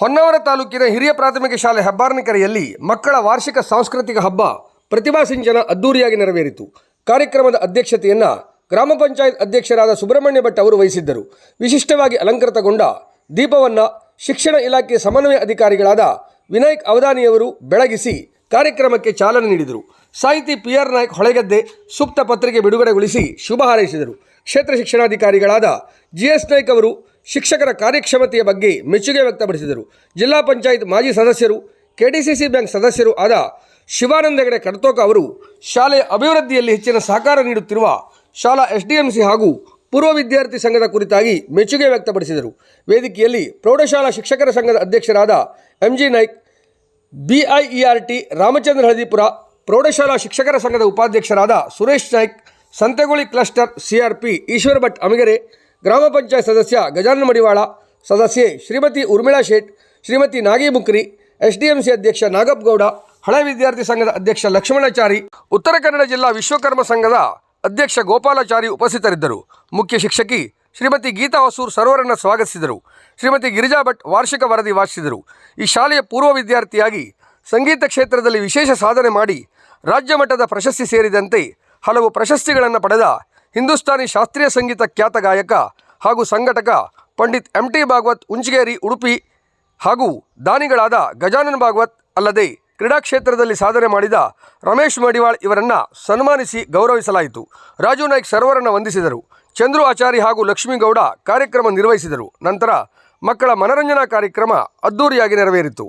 ಹೊನ್ನಾವರ ತಾಲೂಕಿನ ಹಿರಿಯ ಪ್ರಾಥಮಿಕ ಶಾಲೆ ಹೆಬ್ಬಾರ್ನಿಕೆರೆಯಲ್ಲಿ ಮಕ್ಕಳ ವಾರ್ಷಿಕ ಸಾಂಸ್ಕೃತಿಕ ಹಬ್ಬ ಪ್ರತಿಭಾ ಸಿಂಚನ ಅದ್ದೂರಿಯಾಗಿ ನೆರವೇರಿತು. ಕಾರ್ಯಕ್ರಮದ ಅಧ್ಯಕ್ಷತೆಯನ್ನು ಗ್ರಾಮ ಪಂಚಾಯತ್ ಅಧ್ಯಕ್ಷರಾದ ಸುಬ್ರಹ್ಮಣ್ಯ ಭಟ್ ಅವರು ವಹಿಸಿದ್ದರು. ವಿಶಿಷ್ಟವಾಗಿ ಅಲಂಕೃತಗೊಂಡ ದೀಪವನ್ನು ಶಿಕ್ಷಣ ಇಲಾಖೆ ಸಮನ್ವಯ ಅಧಿಕಾರಿಗಳಾದ ವಿನಾಯಕ್ ಅವಧಾನಿಯವರು ಬೆಳಗಿಸಿ ಕಾರ್ಯಕ್ರಮಕ್ಕೆ ಚಾಲನೆ ನೀಡಿದರು. ಸಾಹಿತಿ ಪಿ ಆರ್ ನಾಯ್ಕ್ ಹೊಳೆಗದ್ದೆ ಸೂಕ್ತ ಪತ್ರಿಕೆ ಬಿಡುಗಡೆಗೊಳಿಸಿ ಶುಭ ಹಾರೈಸಿದರು. ಕ್ಷೇತ್ರ ಶಿಕ್ಷಣಾಧಿಕಾರಿಗಳಾದ ಜಿ ಎಸ್ ನಾಯ್ಕ್ ಅವರು ಶಿಕ್ಷಕರ ಕಾರ್ಯಕ್ಷಮತೆಯ ಬಗ್ಗೆ ಮೆಚ್ಚುಗೆ ವ್ಯಕ್ತಪಡಿಸಿದರು. ಜಿಲ್ಲಾ ಪಂಚಾಯತ್ ಮಾಜಿ ಸದಸ್ಯರು, ಕೆಡಿಸಿಸಿ ಬ್ಯಾಂಕ್ ಸದಸ್ಯರು ಆದ ಶಿವಾನಂದ ಹೆಗಡೆ ಕಡತೋಕ ಅವರು ಶಾಲೆಯ ಅಭಿವೃದ್ಧಿಯಲ್ಲಿ ಹೆಚ್ಚಿನ ಸಹಕಾರ ನೀಡುತ್ತಿರುವ ಶಾಲಾ ಎಸ್ಡಿಎಂಸಿ ಹಾಗೂ ಪೂರ್ವ ವಿದ್ಯಾರ್ಥಿ ಸಂಘದ ಕುರಿತಾಗಿ ಮೆಚ್ಚುಗೆ ವ್ಯಕ್ತಪಡಿಸಿದರು. ವೇದಿಕೆಯಲ್ಲಿ ಪ್ರೌಢಶಾಲಾ ಶಿಕ್ಷಕರ ಸಂಘದ ಅಧ್ಯಕ್ಷರಾದ M G Naik, BIERT Ramachandra Haladipur, ಪ್ರೌಢಶಾಲಾ ಶಿಕ್ಷಕರ ಸಂಘದ ಉಪಾಧ್ಯಕ್ಷರಾದ ಸುರೇಶ್ ನಾಯ್ಕ್, ಸಂತೆಗುಳಿ ಕ್ಲಸ್ಟರ್ ಸಿಆರ್ಪಿ ಈಶ್ವರ ಭಟ್ ಅಮಗೆರೆ ಗ್ರಾಮ ಪಂಚಾಯತ್ ಸದಸ್ಯ ಗಜಾನನ ಮಡಿವಾಳ, ಸದಸ್ಯೆ ಶ್ರೀಮತಿ ಉರ್ಮಿಳಾ ಶೇಟ್, ಶ್ರೀಮತಿ ನಾಗಿ ಮುಕ್ರಿ ಎಸ್ಡಿಎಂಸಿ ಅಧ್ಯಕ್ಷ ನಾಗಪ್ಪಗೌಡ, ಹಳೆ ವಿದ್ಯಾರ್ಥಿ ಸಂಘದ ಅಧ್ಯಕ್ಷ ಲಕ್ಷ್ಮಣಾಚಾರಿ, ಉತ್ತರ ಕನ್ನಡ ಜಿಲ್ಲಾ ವಿಶ್ವಕರ್ಮ ಸಂಘದ ಅಧ್ಯಕ್ಷ ಗೋಪಾಲಾಚಾರಿ ಉಪಸ್ಥಿತರಿದ್ದರು. ಮುಖ್ಯ ಶಿಕ್ಷಕಿ ಶ್ರೀಮತಿ ಗೀತಾ ಹೊಸೂರ್ ಸರ್ವರನ್ನು ಸ್ವಾಗತಿಸಿದರು. ಶ್ರೀಮತಿ ಗಿರಿಜಾ ಭಟ್ ವಾರ್ಷಿಕ ವರದಿ ವಾಚಿಸಿದರು. ಈ ಶಾಲೆಯ ಪೂರ್ವ ವಿದ್ಯಾರ್ಥಿಯಾಗಿ ಸಂಗೀತ ಕ್ಷೇತ್ರದಲ್ಲಿ ವಿಶೇಷ ಸಾಧನೆ ಮಾಡಿ ರಾಜ್ಯ ಮಟ್ಟದ ಪ್ರಶಸ್ತಿ ಸೇರಿದಂತೆ ಹಲವು ಪ್ರಶಸ್ತಿಗಳನ್ನು ಪಡೆದ ಹಿಂದೂಸ್ತಾನಿ ಶಾಸ್ತ್ರೀಯ ಸಂಗೀತ ಖ್ಯಾತ ಗಾಯಕ ಹಾಗೂ ಸಂಘಟಕ ಪಂಡಿತ್ ಎಂ ಟಿ ಭಾಗವತ್ ಉಂಚಗೇರಿ ಉಡುಪಿ ಹಾಗೂ ದಾನಿಗಳಾದ ಗಜಾನನ್ ಭಾಗವತ್ ಅಲ್ಲದೆ ಕ್ರೀಡಾ ಕ್ಷೇತ್ರದಲ್ಲಿ ಸಾಧನೆ ಮಾಡಿದ ರಮೇಶ್ ಮಡಿವಾಳ್ ಇವರನ್ನು ಸನ್ಮಾನಿಸಿ ಗೌರವಿಸಲಾಯಿತು. ರಾಜು ನಾಯ್ಕ್ ಸರ್ವರನ್ನು ವಂದಿಸಿದರು. ಚಂದ್ರು ಆಚಾರಿ ಹಾಗೂ ಲಕ್ಷ್ಮೀಗೌಡ ಕಾರ್ಯಕ್ರಮ ನಿರ್ವಹಿಸಿದರು. ನಂತರ ಮಕ್ಕಳ ಮನರಂಜನಾ ಕಾರ್ಯಕ್ರಮ ಅದ್ದೂರಿಯಾಗಿ ನೆರವೇರಿತು.